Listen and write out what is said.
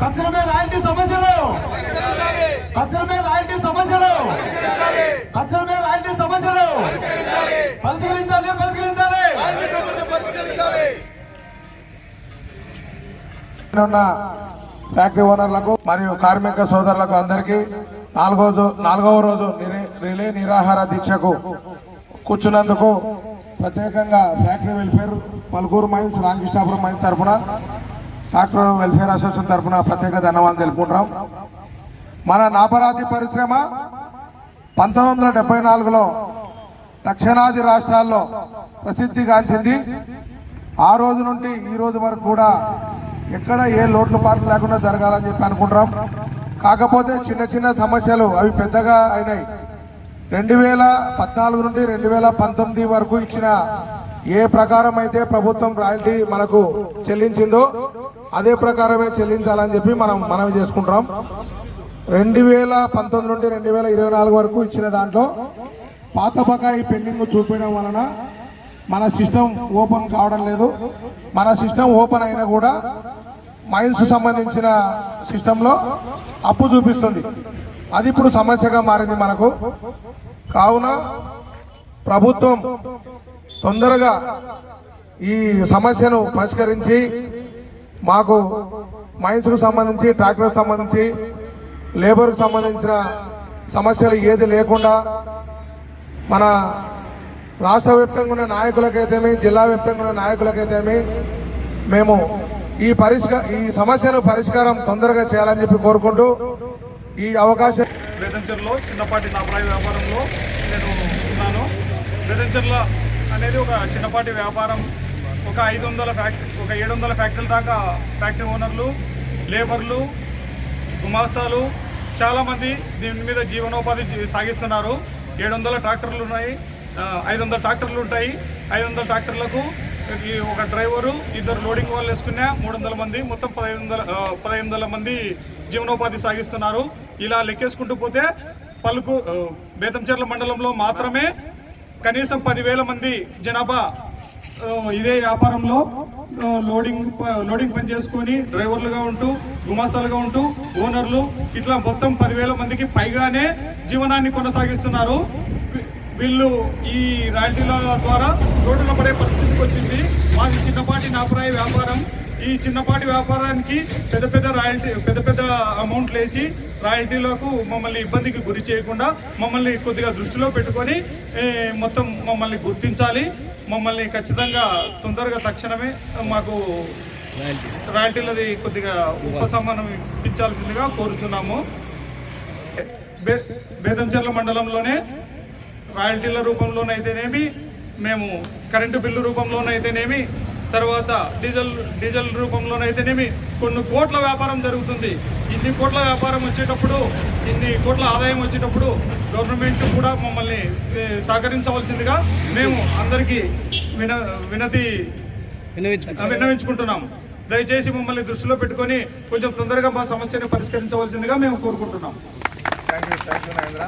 తక్షణమే రాయల్టీ సమస్యలు. తక్షణమే రాయల్టీ సమస్యలు. తక్షణమే రాయల్టీ సమస్యలు. పరిష్కరించాలి. పరిష్కరించాలి ఉన్న ఫ్యాక్టరీ ఓనర్లకు మరియు కార్మిక సోదరులకు అందరికీ నాలుగో నాలుగవ రోజు రిలే నిరాహార దీక్షకు కూర్చున్నందుకు ప్రత్యేకంగా factory welfare Palukuru mines Ramakrishnapuram mines తరఫున డాక్టర్ వెల్ఫేర్ అసోసియేషన్ తరఫున ప్రత్యేక ధన్యవాదాలు తెలుపుకుంటాం మన నాపరాతి పరిశ్రమ పంతొమ్మిది వందల డెబ్బై నాలుగులో దక్షిణాది రాష్ట్రాల్లో ప్రసిద్ధిగాంచింది. ఆ రోజు నుండి ఈ రోజు వరకు కూడా ఎక్కడ ఏ లోట్లు పాటలు లేకుండా జరగాలని చెప్పి అనుకుంటాం కాకపోతే చిన్న చిన్న సమస్యలు అవి పెద్దగా అయినాయి. రెండు వేల పద్నాలుగు నుండి రెండు వేల పంతొమ్మిది వరకు ఇచ్చిన ఏ ప్రకారం అయితే ప్రభుత్వం రాయల్టీ మనకు చెల్లించిందో అదే ప్రకారమే చెల్లించాలని చెప్పి మనం మనవి చేసుకుంటాం రెండు వేల పంతొమ్మిది నుండి రెండు వేల ఇరవై నాలుగు వరకు ఇచ్చిన దాంట్లో పాత బకాయి పెండింగ్ చూపించడం వలన మన సిస్టమ్ ఓపెన్ కావడం లేదు. మన సిస్టమ్ ఓపెన్ అయినా కూడా మైన్స్ సంబంధించిన సిస్టంలో అప్పు చూపిస్తుంది. అది ఇప్పుడు సమస్యగా మారింది మనకు. కావున ప్రభుత్వం తొందరగా ఈ సమస్యను పరిష్కరించి మాకు మైన్స్కు సంబంధించి ట్రాక్టర్కి సంబంధించి లేబర్కు సంబంధించిన సమస్యలు ఏది లేకుండా మన రాష్ట్ర వ్యాప్తంగా ఉన్న నాయకులకైతేమి జిల్లా వ్యాప్తంగా ఉన్న నాయకులకైతేమి మేము ఈ పరిష్కార ఈ సమస్యను పరిష్కారం తొందరగా చేయాలని చెప్పి కోరుకుంటూ ఈ అవకాశం వేదంచర్లో చిన్నపాటి నాపరాయి వ్యాపారంలో నేను ఉన్నాను. వేదంచర్ల అనేది ఒక చిన్నపాటి వ్యాపారం. ఒక ఐదు వందల ఫ్యాక్టరీ ఒక ఏడు వందల ఫ్యాక్టరీల దాకా ఫ్యాక్టరీ ఓనర్లు లేబర్లు గుమాస్తాలు చాలామంది దీని మీద జీవనోపాధి సాగిస్తున్నారు. ఏడు వందల ట్రాక్టర్లు ఉన్నాయి. ఐదు వందల ట్రాక్టర్లు ఉంటాయి. ఐదు వందల ట్రాక్టర్లకు ఈ ఒక డ్రైవరు ఇద్దరు లోడింగ్ వాళ్ళు వేసుకున్నా మూడు వందల మంది మొత్తం పదహైదు వందల పదహైదు వందల మంది జీవనోపాధి సాగిస్తున్నారు. ఇలా లెక్కేసుకుంటూ పోతే పలుకు బేతంచెర్ల మండలంలో మాత్రమే కనీసం పదివేల మంది జనాభా ఇదే వ్యాపారంలో లోడింగ్ లోడింగ్ పని చేసుకొని డ్రైవర్లుగా ఉంటూ గుమాస్తాలుగా ఉంటూ ఓనర్లు ఇట్లా మొత్తం పదివేల మందికి పైగానే జీవనాన్ని కొనసాగిస్తున్నారు. వీళ్ళు ఈ రాయల్టీల ద్వారా రోడ్డున పడే పరిస్థితికి వచ్చింది. మాది చిన్నపాటి నాపురాయి వ్యాపారం. ఈ చిన్నపాటి వ్యాపారానికి పెద్ద పెద్ద రాయల్టీ పెద్ద పెద్ద అమౌంట్లు వేసి రాయల్టీలకు మమ్మల్ని ఇబ్బందికి గురి చేయకుండా మమ్మల్ని కొద్దిగా దృష్టిలో పెట్టుకొని మొత్తం మమ్మల్ని గుర్తించాలి. మమ్మల్ని ఖచ్చితంగా తొందరగా తక్షణమే మాకు రాయల్టీలది కొద్దిగా ఉపశమనం ఇప్పించాల్సిందిగా కోరుతున్నాము బేదంచెర్ల మండలంలోనే రాయల్టీల రూపంలోనైతేనేమి మేము కరెంటు బిల్లు రూపంలోనైతేనేమి తర్వాత డీజిల్ డీజిల్ రూపంలోనైతేనేమి కొన్ని కోట్ల వ్యాపారం జరుగుతుంది. ఇన్ని కోట్ల వ్యాపారం వచ్చేటప్పుడు ఇన్ని కోట్ల ఆదాయం వచ్చేటప్పుడు గవర్నమెంట్ కూడా మమ్మల్ని సహకరించవలసిందిగా మేము అందరికీ విన వినతి విన్నవించుకుంటున్నాం. దయచేసి మమ్మల్ని దృష్టిలో పెట్టుకొని కొంచెం తొందరగా మా సమస్యను పరిష్కరించవలసిందిగా మేము కోరుకుంటున్నాం. Thank you thank you